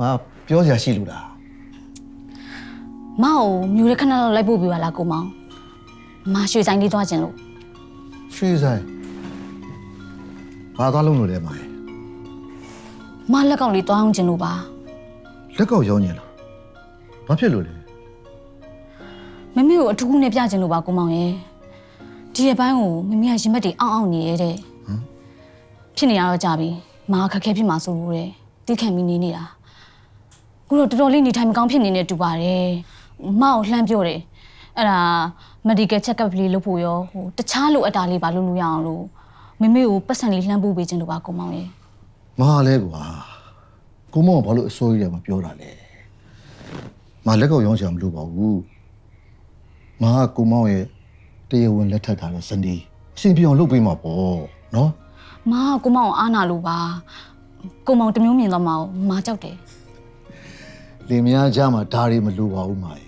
မပြောစရာရှိလို့လားမအောင်မျိုးရခဏလောက်လိုက်ဖို့ပြပါလားကိုမောင်မရွှေဆိုင်လေးသွားခြင်းလို့ရွှေဆိုင်ဘာသွားလုံးလို့လဲမရဲ့မလက်ကောင်လေးသွားအောင်ခြင်းလို့ပါလက်ကောက်ရောင်းညင်လားဘာဖြစ်လို့လဲမမေကိုအထူးကူနဲ့ပြခြင်းလို့ပါကိုမောင်ရဲ့ဒီရဲ့ပိုင်းကိုမမေကရင်ဘတ်တွေအောင်းအောင်းနေရတဲ့ဖြစ်နေရတော့ကြပြီမခက်ခဲဖြစ်မှာဆိုလို့တဲ့တိခံပြီးနေနေတာ ခုတော့တော်တော်လေးနေထိုင်မကောင်းဖြစ်နေတဲ့တူပါတယ်မအောင်လှမ်းပြောတယ်အဲ့ဒါ medical check up လေးလုပ်ဖို့ရောဟိုတခြားလိုအပ်တာလေးပါလုပ်လို့ရအောင်လို့မမေကိုပတ်စံလေးလှမ်းပို့ပေးခြင်းလို့ပါကိုမောင်ရဲ့မလဲကွာကိုမောင်ကဘာလို့အစိုးရမပြောတာလဲမလက်ကောက်ရောင်းချင်မလို့ပါဘူးမကကိုမောင်ရဲ့တရားဝင်လက်ထပ်ထားတဲ့စနေအရှင်ပြောင်းလုပ်ပေးမှာပေါ့နော်မကကိုမောင်ကိုအားနာလို့ပါကိုမောင်တစ်မျိုးမြင်တော့မအောင်မကြောက်တယ် လင်မယားကြားမှာဒါတွေမလိုပါဘူးမရဲ့